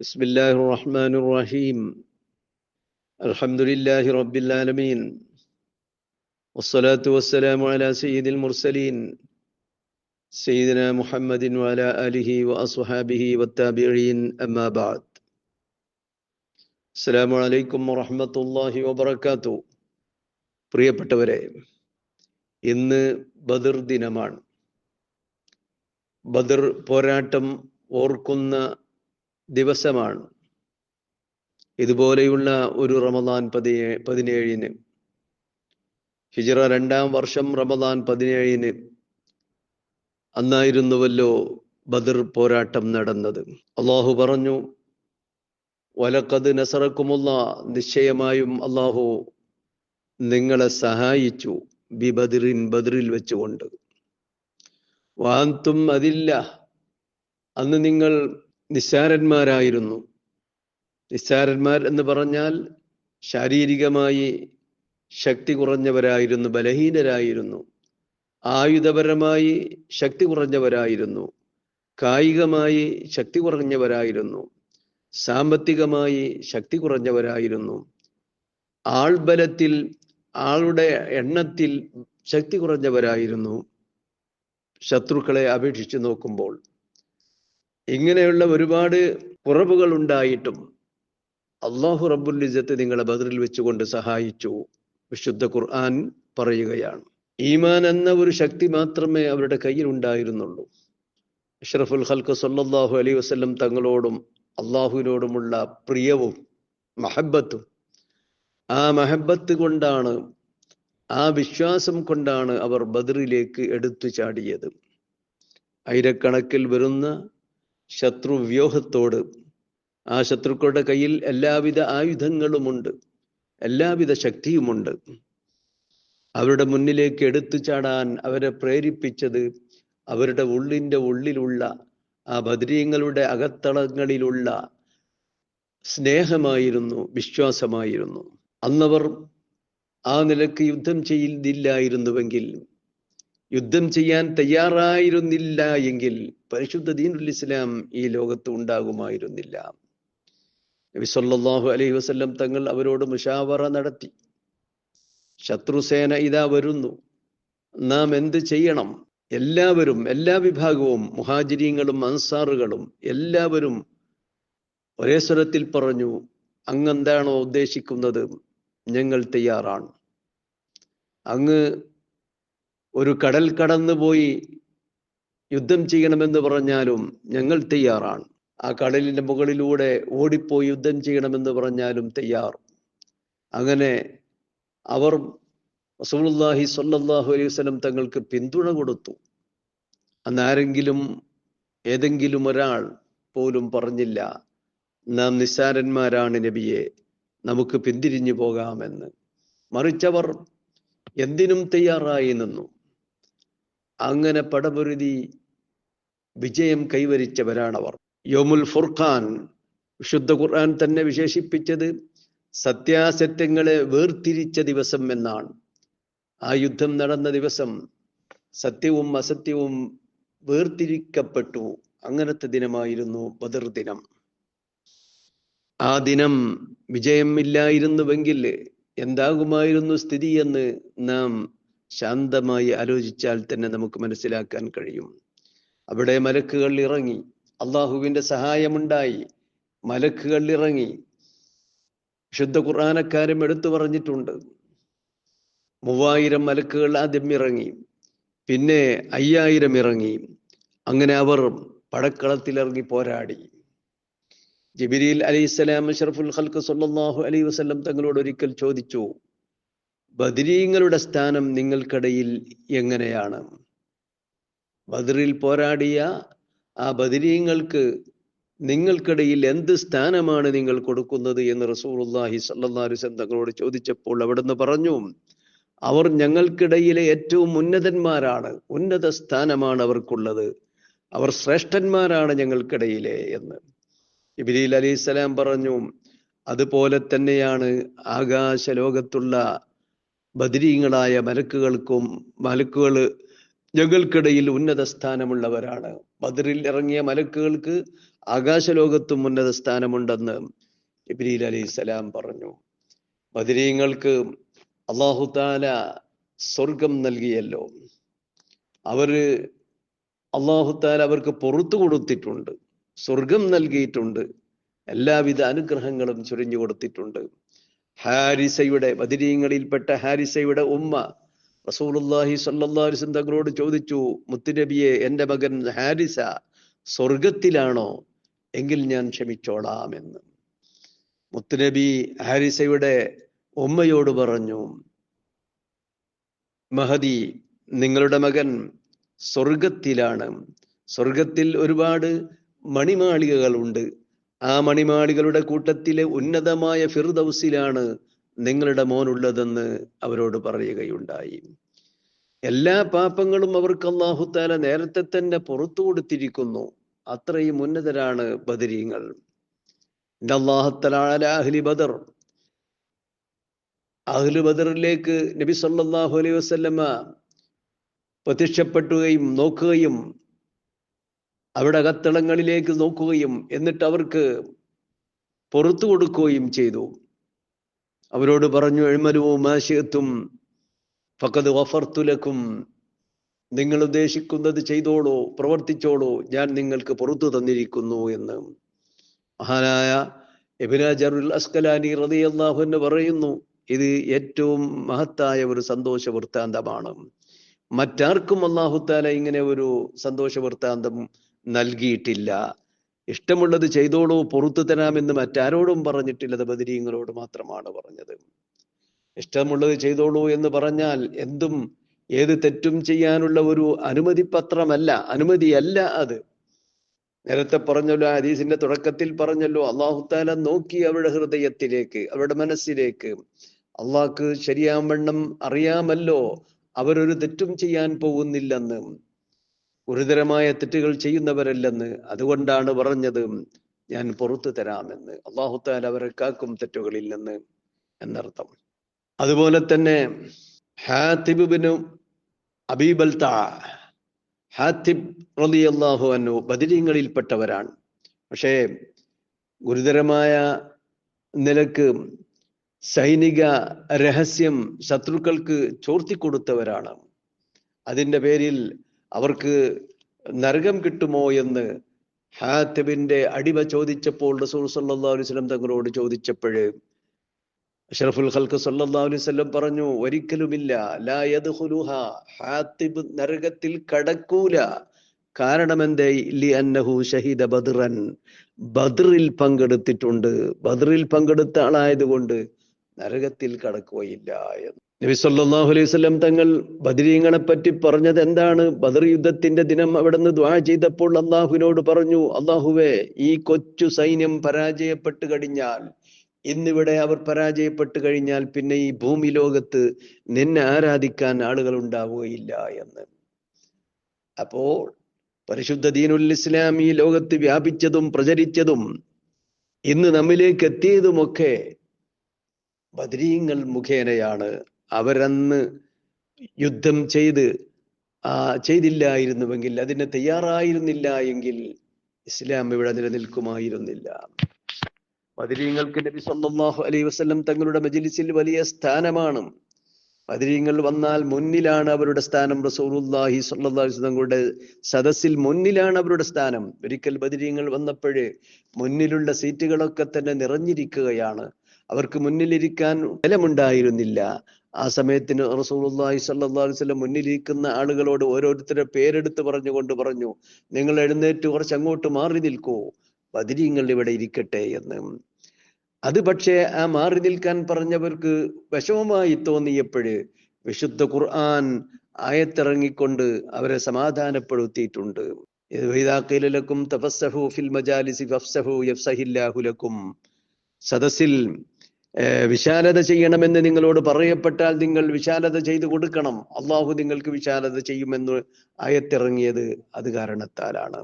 بسم الله الرحمن الرحيم الحمد لله رب العالمين والصلاة والسلام على سيد المرسلين سيدنا محمد وعلى آله وأصحابه والتابعين أما بعد السلام عليكم ورحمة الله وبركاته പ്രിയപ്പെട്ടവരെ ഇന്ന് ബദർ ദിനമാണ് ബദർ പോരാട്ടം ഓർക്കുന്ന ദിവസമാണ്. ഇതുപോലെയുള്ള ഒരു റമദാൻ പതിനേ പതിനേഴിന് ഹിജറ രണ്ടാം വർഷം റമദാൻ പതിനേഴിന് അന്നായിരുന്നുവല്ലോ ബദർ പോരാട്ടം നടന്നത്. അള്ളാഹു പറഞ്ഞു വലക്കത് നസറക്കുമുള്ള നിശ്ചയമായും അള്ളാഹു നിങ്ങളെ സഹായിച്ചു ബി ബദറിൻ ബദറിൽ വെച്ചുകൊണ്ട്. വാന്തും അതില്ല അന്ന് നിങ്ങൾ നിസ്സാരന്മാരായിരുന്നു. നിസ്സാരന്മാർ എന്ന് പറഞ്ഞാൽ ശാരീരികമായി ശക്തി കുറഞ്ഞവരായിരുന്നു ബലഹീനരായിരുന്നു. ആയുധപരമായി ശക്തി കുറഞ്ഞവരായിരുന്നു. കായികമായി ശക്തി കുറഞ്ഞവരായിരുന്നു. സാമ്പത്തികമായി ശക്തി കുറഞ്ഞവരായിരുന്നു. ആൾബലത്തിൽ ആളുടെ എണ്ണത്തിൽ ശക്തി കുറഞ്ഞവരായിരുന്നു. ശത്രുക്കളെ അപേക്ഷിച്ച് നോക്കുമ്പോൾ ഇങ്ങനെയുള്ള ഒരുപാട് കുറവുകൾ ഉണ്ടായിട്ടും അള്ളാഹു റബ്ബുൽ ഇസത്ത് നിങ്ങളെ ബദറിൽ വെച്ചുകൊണ്ട് സഹായിച്ചു. വിശുദ്ധ ഖുർആൻ പറയുകയാണ്. ഈമാൻ എന്ന ഒരു ശക്തി മാത്രമേ അവരുടെ കയ്യിൽ ഉണ്ടായിരുന്നുള്ളൂ. അഷ്റഫുൽ ഹൽക്ക് സല്ലല്ലാഹു അലൈഹി വസല്ലം തങ്ങളോടും അള്ളാഹുവിനോടുമുള്ള പ്രിയവും മഹബത്തും ആ മഹബത്ത് കൊണ്ടാണ് ആ വിശ്വാസം കൊണ്ടാണ് അവർ ബദറിലേക്ക് എടുത്തു ചാടിയത്. ആയിരക്കണക്കിൽ വരുന്ന ശത്രു വ്യൂഹത്തോട് ആ ശത്രുക്കളുടെ കയ്യിൽ എല്ലാവിധ ആയുധങ്ങളുമുണ്ട്. എല്ലാവിധ ശക്തിയുമുണ്ട്. അവരുടെ മുന്നിലേക്ക് എടുത്തു ചാടാൻ അവരെ പ്രേരിപ്പിച്ചത് അവരുടെ ഉള്ളിന്റെ ഉള്ളിലുള്ള ആ ബദരീങ്ങളുടെ അകത്തളങ്ങളിലുള്ള സ്നേഹമായിരുന്നു വിശ്വാസമായിരുന്നു. അന്നവർ ആ നിലയ്ക്ക് യുദ്ധം ചെയ്തില്ലായിരുന്നുവെങ്കിൽ യുദ്ധം ചെയ്യാൻ തയ്യാറായിരുന്നില്ല എങ്കിൽ പരിശുദ്ധ ദീനുൽ ഇസ്ലാം ഈ ലോകത്ത് ഉണ്ടാകുമായിരുന്നില്ല. നബി സല്ലല്ലാഹു അലൈഹി വസല്ലം തങ്ങൾ അവരോട് മുഷാവറ നടത്തി. ശത്രുസേന ഇതാ വരുന്നു. നാം എന്ത് ചെയ്യണം? എല്ലാവരും എല്ലാ വിഭാഗവും മുഹാജിരീങ്ങളും അൻസാറുകളും എല്ലാവരും ഒരേ സ്വരത്തിൽ പറഞ്ഞു അങ്ങെന്താണോ ഉദ്ദേശിക്കുന്നത്? ഞങ്ങൾ തയ്യാറാണ്. അങ്ങ് ഒരു കടൽ കടന്നു പോയി യുദ്ധം ചെയ്യണമെന്ന് പറഞ്ഞാലും ഞങ്ങൾ തയ്യാറാണ്. ആ കടലിന്റെ മുകളിലൂടെ ഓടിപ്പോയി യുദ്ധം ചെയ്യണമെന്ന് പറഞ്ഞാലും തയ്യാർ അങ്ങനെ അവർ റസൂലുള്ളാഹി സ്വല്ലല്ലാഹു അലൈഹി വസല്ലം തങ്ങൾക്ക് പിന്തുണ കൊടുത്തു. അന്നാരെങ്കിലും ഏതെങ്കിലും ഒരാൾ പോലും പറഞ്ഞില്ല നാം നിസ്സാരന്മാരാണ് നബിയെ നമുക്ക് പിന്തിരിഞ്ഞു പോകാമെന്ന്. മറിച്ചവർ എന്തിനും തയ്യാറായി നിന്നു. അങ്ങനെ പടപൊരുതി വിജയം കൈവരിച്ചവരാണവർ. യോമുൽ ഫുർഖാൻ വിശുദ്ധ ഖുർആൻ തന്നെ വിശേഷിപ്പിച്ചത് സത്യാസത്യങ്ങളെ വേർതിരിച്ച ദിവസം എന്നാണ്. ആ യുദ്ധം നടന്ന ദിവസം സത്യവും അസത്യവും വേർതിരിക്കപ്പെട്ടു. അങ്ങനത്തെ ദിനമായിരുന്നു ബദർ ദിനം. ആ ദിനം വിജയം ഇല്ലായിരുന്നുവെങ്കിൽ എന്താകുമായിരുന്നു സ്ഥിതി എന്ന് നാം ശാന്തമായി ആലോചിച്ചാൽ തന്നെ നമുക്ക് മനസ്സിലാക്കാൻ കഴിയും. അവിടെ മലക്കുകൾ ഇറങ്ങി. അള്ളാഹുവിന്റെ സഹായമുണ്ടായി. മലക്കുകൾ ഇറങ്ങി. ശുദ്ധ ഖുർആാനക്കാരും എടുത്തു പറഞ്ഞിട്ടുണ്ട്. മൂവായിരം മലക്കുകൾ ആദ്യം ഇറങ്ങി. പിന്നെ അയ്യായിരം ഇറങ്ങി. അങ്ങനെ അവർ പടക്കളത്തിൽ ഇറങ്ങി പോരാടി. ജിബിരിൽ അലൈഹിസ്സലാം അഷറഫുൽ ഖൽക്ക് സല്ലാഹു അലൈ വസ്ലം തങ്ങളോട് ഒരിക്കൽ ചോദിച്ചു ബദരീങ്ങളുടെ സ്ഥാനം നിങ്ങൾക്കിടയിൽ എങ്ങനെയാണ്? ബദറിൽ പോരാടിയ ആ ബദരീങ്ങൾക്ക് നിങ്ങൾക്കിടയിൽ എന്ത് സ്ഥാനമാണ് നിങ്ങൾ കൊടുക്കുന്നത് എന്ന് അലൈഹി വസല്ലം തങ്ങളോട് ചോദിച്ചപ്പോൾ അവിടുന്ന് പറഞ്ഞു അവർ ഞങ്ങൾക്കിടയിലെ ഏറ്റവും ഉന്നതന്മാരാണ് ഉന്നത സ്ഥാനമാണ് അവർക്കുള്ളത്. അവർ ശ്രേഷ്ഠന്മാരാണ് ഞങ്ങൾക്കിടയിലെ എന്ന്. ഇബിലീൽ അലൈഹിസ്സലാം പറഞ്ഞു അതുപോലെ തന്നെയാണ് ആകാശ ലോകത്തുള്ള ബദരീങ്ങളായ മലക്കുകൾക്കും മലക്കുകൾ ഞങ്ങൾക്കിടയിൽ ഉന്നത സ്ഥാനമുള്ളവരാണ്. ബദറിൽ ഇറങ്ങിയ മലക്കുകൾക്ക് ആകാശലോകത്തും ഉന്നത സ്ഥാനമുണ്ടെന്ന് ഇബ്രീൽ അലൈഹി സ്വലാം പറഞ്ഞു. ബദരീങ്ങൾക്ക് അള്ളാഹുതാല സ്വർഗം നൽകിയല്ലോ. അവർ അള്ളാഹുത്താല അവർക്ക് പുറത്തു കൊടുത്തിട്ടുണ്ട്. സ്വർഗം നൽകിയിട്ടുണ്ട്. എല്ലാവിധ അനുഗ്രഹങ്ങളും ചൊരിഞ്ഞു കൊടുത്തിട്ടുണ്ട്. ഹാരിസയുടെ ബദിരീങ്ങളിൽപ്പെട്ട ഹാരിസയുടെ ഉമ്മ അലൈഹി വസല്ലം തങ്ങളോട് ചോദിച്ചു മുത്തുനബിയെ എന്റെ മകൻ ഹാരിസ സ്വർഗത്തിലാണോ എങ്കിൽ ഞാൻ ക്ഷമിച്ചോളാം എന്ന് മുത്തുനബി ഹാരിസയുടെ ഉമ്മയോട് പറഞ്ഞു മഹദി നിങ്ങളുടെ മകൻ സ്വർഗത്തിലാണ് സ്വർഗത്തിൽ ഒരുപാട് മണിമാളികകളുണ്ട്. ആ മണിമാളികളുടെ കൂട്ടത്തിലെ ഉന്നതമായ ഫിർദൗസിലാണ് നിങ്ങളുടെ മോനുള്ളതെന്ന് അവരോട് പറയുകയുണ്ടായി. എല്ലാ പാപങ്ങളും അവർക്ക് അള്ളാഹുത്താല നേരത്തെ തന്നെ പുറത്തു കൊടുത്തിരിക്കുന്നു. അത്രയും ഉന്നതരാണ് ബദരീങ്ങൾ. അഹ്ലി ബദർ. അഹ്ലു ബദറിലേക്ക് നബി സല്ലാഹു അലൈഹി വസല്ലമ പ്രത്യക്ഷപ്പെട്ടുകയും നോക്കുകയും അവിടെ അകത്തളങ്ങളിലേക്ക് നോക്കുകയും എന്നിട്ട് അവർക്ക് പുറത്തു കൊടുക്കുകയും ചെയ്തു. അവരോട് പറഞ്ഞു എഴുമലുവും മാശയത്തും ഫക്കത് വഫർത്തുലക്കും നിങ്ങൾ ഉദ്ദേശിക്കുന്നത് ചെയ്തോളൂ പ്രവർത്തിച്ചോളൂ ഞാൻ നിങ്ങൾക്ക് പുറത്തു തന്നിരിക്കുന്നു എന്ന്. മഹാനായ എബിനാജറുൽ അസ്കലാനി റളിയല്ലാഹു എന്ന് പറയുന്നു ഇത് ഏറ്റവും മഹത്തായ ഒരു സന്തോഷ വൃത്താന്തമാണ് മറ്റാർക്കും അള്ളാഹുത്താല ഇങ്ങനെ ഒരു സന്തോഷ വൃത്താന്തം നൽകിയിട്ടില്ല. ഇഷ്ടമുള്ളത് ചെയ്തോളൂ പുറത്തു തരാമെന്ന് മറ്റാരോടും പറഞ്ഞിട്ടില്ല. ബദരീങ്ങളോട് മാത്രമാണ് പറഞ്ഞത്. ഇഷ്ടമുള്ളത് ചെയ്തോളൂ എന്ന് പറഞ്ഞാൽ എന്തും ഏത് തെറ്റും ചെയ്യാനുള്ള ഒരു അനുമതി പത്രമല്ല അനുമതിയല്ല അത്. നേരത്തെ പറഞ്ഞല്ലോ ഹദീസിന്റെ തുടക്കത്തിൽ പറഞ്ഞല്ലോ അള്ളാഹുത്താല നോക്കി അവരുടെ ഹൃദയത്തിലേക്ക് അവരുടെ മനസ്സിലേക്ക്. അള്ളാഹ്ക്ക് ശരിയാവണ്ണം അറിയാമല്ലോ അവരൊരു തെറ്റും ചെയ്യാൻ പോകുന്നില്ലെന്ന്. ഗുരുതരമായ തെറ്റുകൾ ചെയ്യുന്നവരല്ലെന്ന് അതുകൊണ്ടാണ് പറഞ്ഞത് ഞാൻ പുറത്തു തരാമെന്ന്. അള്ളാഹുത്താൽ അവരെ കാക്കും തെറ്റുകളിൽ നിന്ന് എന്നർത്ഥം. അതുപോലെ തന്നെ ഹാത്തിബിന് അബീബൽ ബദിരീങ്ങളിൽപ്പെട്ടവരാണ് പക്ഷേ ഗുരുതരമായ നിലയ്ക്ക് സൈനിക രഹസ്യം ശത്രുക്കൾക്ക് ചോർത്തിക്കൊടുത്തവരാണ്. അതിന്റെ പേരിൽ അവർക്ക് നരകം കിട്ടുമോ എന്ന് ഹാത്തിബിന്റെ അടിമ ചോദിച്ചപ്പോൾ റസൂൽ സല്ലല്ലാഹു അലൈഹി വസല്ലം തങ്ങളോട് ചോദിച്ചപ്പോൾ അഷ്റഫുൽ ഖൽക്ക് സല്ലല്ലാഹു അലൈഹി വസല്ലം പറഞ്ഞു ഒരിക്കലുമില്ല. ലാ യദ്ഖുലുഹാ. ഹാത്തിബ് നരകത്തിൽ കടക്കൂല. കാരണം എന്തേ ലി അന്നഹു ഷഹീദ ബദ്റൻ. ബദ്റിൽ പങ്കെടുത്തിട്ടുണ്ട്. ബദ്റിൽ പങ്കെടുത്ത ആളായതുകൊണ്ട് നരകത്തിൽ കടക്കുകയില്ല എന്ന്. നബി സല്ലാഹു അലൈഹി വസല്ലം തങ്ങൾ ബദരീങ്ങളെ പറ്റി പറഞ്ഞത് എന്താണ്? ബദർ യുദ്ധത്തിന്റെ ദിനം അവിടെ നിന്ന് ദ്വാ ചെയ്തപ്പോൾ അള്ളാഹുവിനോട് പറഞ്ഞു അള്ളാഹുവേ ഈ കൊച്ചു സൈന്യം പരാജയപ്പെട്ട് കഴിഞ്ഞാൽ ഇന്നിവിടെ അവർ പരാജയപ്പെട്ട് കഴിഞ്ഞാൽ പിന്നെ ഈ ഭൂമി ലോകത്ത് നിന്നെ ആരാധിക്കാൻ ആളുകൾ ഉണ്ടാവുകയില്ല എന്ന്. അപ്പോൾ പരിശുദ്ധ ദീനുൽ ഇസ്ലാം ഈ ലോകത്ത് വ്യാപിച്ചതും പ്രചരിച്ചതും ഇന്ന് നമ്മിലേക്ക് എത്തിയതുമൊക്കെ ബദരീങ്ങൾ മുഖേനയാണ്. അവരന്ന് യുദ്ധം ചെയ്ത് ചെയ്തില്ലായിരുന്നുവെങ്കിൽ അതിന് തയ്യാറായിരുന്നില്ല എങ്കിൽ ഇസ്ലാം ഇവിടെ നിലനിൽക്കുമായിരുന്നില്ല. മതിരീങ്ങൾക്ക് നബി സല്ലല്ലാഹു അലൈ വസ്ലം തങ്ങളുടെ മജിലിസിൽ വലിയ സ്ഥാനമാണ്. ബദരീങ്ങൾ വന്നാൽ മുന്നിലാണ് അവരുടെ സ്ഥാനം. റസൂലുള്ളാഹി സ്വല്ലല്ലാഹു തങ്ങളുടെ സദസ്സിൽ മുന്നിലാണ് അവരുടെ സ്ഥാനം. ഒരിക്കൽ ബദരീങ്ങൾ വന്നപ്പോഴേ മുന്നിലുള്ള സീറ്റുകളൊക്കെ തന്നെ നിറഞ്ഞിരിക്കുകയാണ്. അവർക്ക് മുന്നിലിരിക്കാൻ ബലമുണ്ടായിരുന്നില്ല. ആ സമയത്തിന് റസൂലുള്ളാഹി സ്വല്ലല്ലാഹു അലൈഹി വസല്ലം മുന്നിലിരിക്കുന്ന ആളുകളോട് ഓരോരുത്തരെ പേരെടുത്ത് പറഞ്ഞുകൊണ്ട് പറഞ്ഞു നിങ്ങൾ എഴുന്നേറ്റ് കുറച്ച് അങ്ങോട്ട് മാറി നിൽക്കൂ. ബദരീങ്ങൾ ഇവിടെ ഇരിക്കട്ടെ എന്ന്. അത് പക്ഷേ ആ മാറി നിൽക്കാൻ പറഞ്ഞവർക്ക് വിഷമമായി തോന്നിയപ്പോഴ് വിശുദ്ധ ഖുർആൻ ആയത്തിറങ്ങിക്കൊണ്ട് അവരെ സമാധാനപ്പെടുത്തിയിട്ടുണ്ട്. സദസ്സിൽ വിശാലത ചെയ്യണമെന്ന് നിങ്ങളോട് പറയപ്പെട്ടാൽ നിങ്ങൾ വിശാലത ചെയ്തു കൊടുക്കണം. അള്ളാഹു നിങ്ങൾക്ക് വിശാലത ചെയ്യുമെന്ന് ആയത്തിറങ്ങിയത് അത് കാരണത്താലാണ്.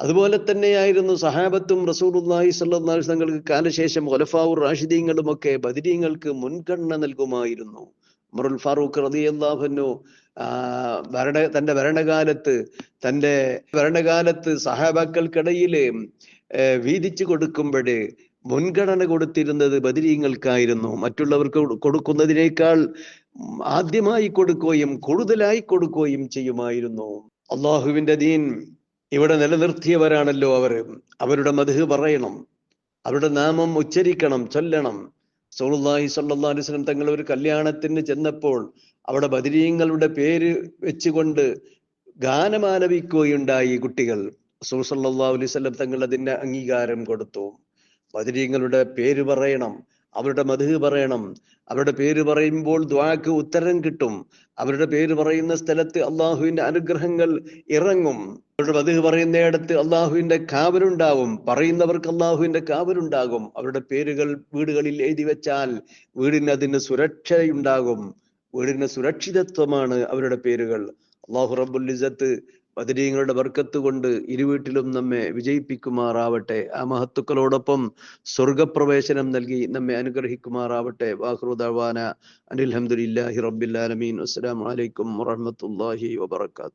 അതുപോലെ തന്നെയായിരുന്നു സഹാബത്തും അലൈഹി തങ്ങൾക്ക് കാലശേഷം ഖുലഫാവുർ റാഷിദീങ്ങളും ഒക്കെ ബദരീങ്ങൾക്ക് മുൻഗണന നൽകുമായിരുന്നു. ഉമറുൽ ഫാറൂഖ് ആ ഭരണ തന്റെ ഭരണകാലത്ത് തന്റെ ഭരണകാലത്ത് സഹാബാക്കൾക്കിടയിൽ വീതിച്ചു കൊടുക്കുമ്പോഴ് മുൻഗണന കൊടുത്തിരുന്നത് ബദരീങ്ങൾക്കായിരുന്നു മറ്റുള്ളവർക്ക് കൊടു- കൊടുക്കുന്നതിനേക്കാൾ ആദ്യമായി കൊടുക്കുകയും കൂടുതലായി കൊടുക്കുകയും ചെയ്യുമായിരുന്നു. അള്ളാഹുവിന്റെ ദീൻ ഇവിടെ നിലനിർത്തിയവരാണല്ലോ അവർ. അവരുടെ മധു പറയണം. അവരുടെ നാമം ഉച്ചരിക്കണം ചൊല്ലണം. സോളുല്ലാഹി സല്ലാ അലൈഹി വസല്ലം തങ്ങൾ ഒരു കല്യാണത്തിന് ചെന്നപ്പോൾ അവിടെ ബദരീങ്ങളുടെ പേര് വെച്ചുകൊണ്ട് ഗാനമാലപിക്കുകയുണ്ടായി കുട്ടികൾ. റസൂൽ അലൈവല്ലം തങ്ങൾ അതിന് അംഗീകാരം കൊടുത്തു. ബദരീങ്ങളുടെ പേര് പറയണം അവരുടെ മധു പറയണം. അവരുടെ പേര് പറയുമ്പോൾ ദ്വാക്ക് ഉത്തരം കിട്ടും. അവരുടെ പേര് പറയുന്ന സ്ഥലത്ത് അള്ളാഹുവിന്റെ അനുഗ്രഹങ്ങൾ ഇറങ്ങും. അവരുടെ മധു പറയുന്നിടത്ത് അള്ളാഹുവിന്റെ കാവലുണ്ടാവും. പറയുന്നവർക്ക് അള്ളാഹുവിന്റെ കാവലുണ്ടാകും. അവരുടെ പേരുകൾ വീടുകളിൽ എഴുതി വെച്ചാൽ വീടിന് അതിന് സുരക്ഷയുണ്ടാകും. വീടിന് സുരക്ഷിതത്വമാണ് അവരുടെ പേരുകൾ. അള്ളാഹു റബുൽ ഇസത്ത് ബദരീങ്ങളുടെ വർക്കത്ത് കൊണ്ട് ഇരുവീട്ടിലും നമ്മെ വിജയിപ്പിക്കുമാറാവട്ടെ. ആ മഹത്തുക്കളോടൊപ്പം സ്വർഗപ്രവേശനം നൽകി നമ്മെ അനുഗ്രഹിക്കുമാറാവട്ടെ. വാഹൃദാന അനിൽഹമുല്ലാഹി റബ്ബിൽ ആലമീൻ. അസ്സലാമു അലൈക്കും വറഹ്മത്തുള്ളാഹി വബറകാതുഹു.